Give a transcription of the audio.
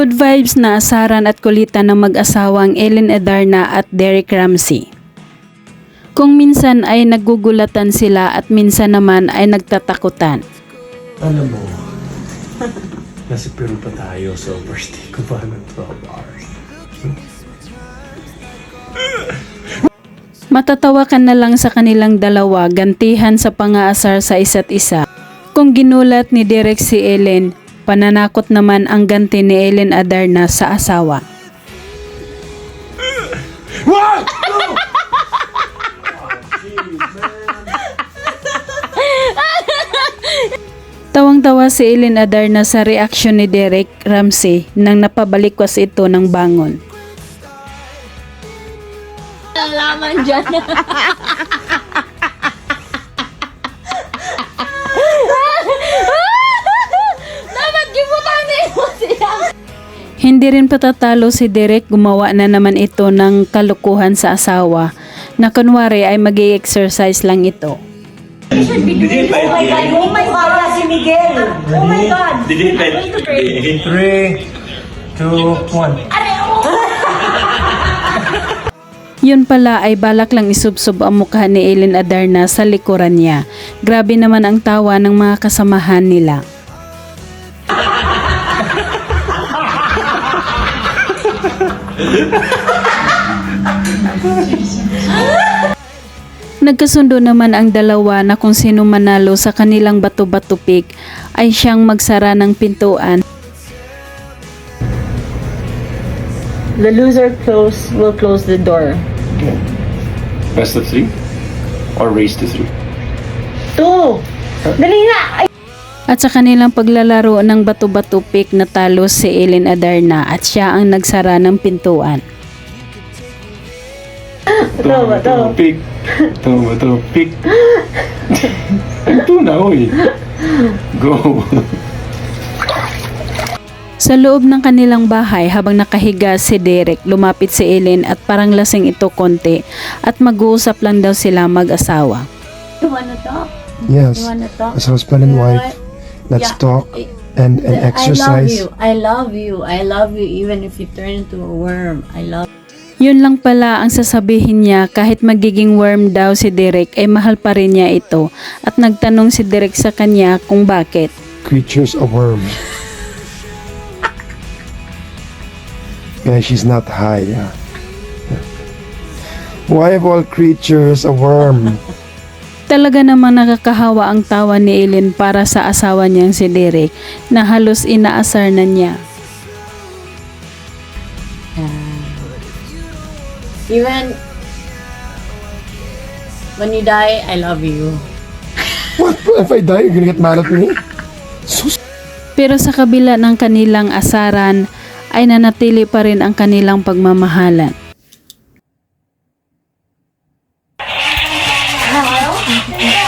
Good vibes na asaran at kulitan ng mag-asawang Ellen Edarna at Derek Ramsey. Kung minsan ay nagugulatan sila at minsan naman ay nagtatakutan. Alam mo, nasa Peru pa tayo, so first day ko pa ng 12 hours. Matatawa ka na lang sa kanilang dalawa gantihan sa pangaasar sa isa't isa. Kung ginulat ni Derek si Ellen, pananakot naman ang ganti ni Ellen Adarna sa asawa. What? Tawang-tawa si Ellen Adarna sa reaksyon ni Derek Ramsey nang napabalikwas ito ng bangon. Alaman dyan. Dapat gibutan mo siya. Hindi rin patatalo si Derek gumawa na naman ito ng kalukuhan sa asawa na kunwari ay mag exercise lang ito. Oh my God, oh my God, si Miguel. Oh my God. Did it In 3, 2, 1. Yun pala ay balak lang isubsob ang mukha ni Ellen Adarna sa likuran niya. Grabe naman ang tawa ng mga kasamahan nila. Nagkasundo naman ang dalawa na kung sino manalo sa kanilang bato-bato pick ay siyang magsara ng pintuan The loser close will close the door. Best of three? Or race to three? Two! Dali na! Ay, At sa kanilang paglalaro ng bato-bato pick natalo si Ellen Adarna at siya ang nagsara ng pintuan. Ito ba ito? Pick. Ito ba ito? Pick. Ito na, uy. Go. Sa loob ng kanilang bahay habang nakahiga si Derek, lumapit si Ellen at parang lasing ito konti at mag-uusap lang daw sila mag-asawa. you wanna talk? Yes, You wanna talk? as husband and wife, let's Yeah. talk and, and exercise. I love you. I love you. I love you even if you turn into a worm. I love Yun lang pala ang sasabihin niya kahit magiging worm daw si Derek ay mahal pa rin niya ito at nagtanong si Derek sa kanya kung bakit. Creatures a worm. Yeah, she's not high. Yeah. Why of all creatures a worm? Talaga namang nakakahawa ang tawa ni Ellen para sa asawa niyang si Derek na halos inaasar na niya. Even when you die, I love you. What if I die? You're gonna get mad at me? Sus- Pero sa kabila ng kanilang asaran ay nanatili pa rin ang kanilang pagmamahalan. Yeah.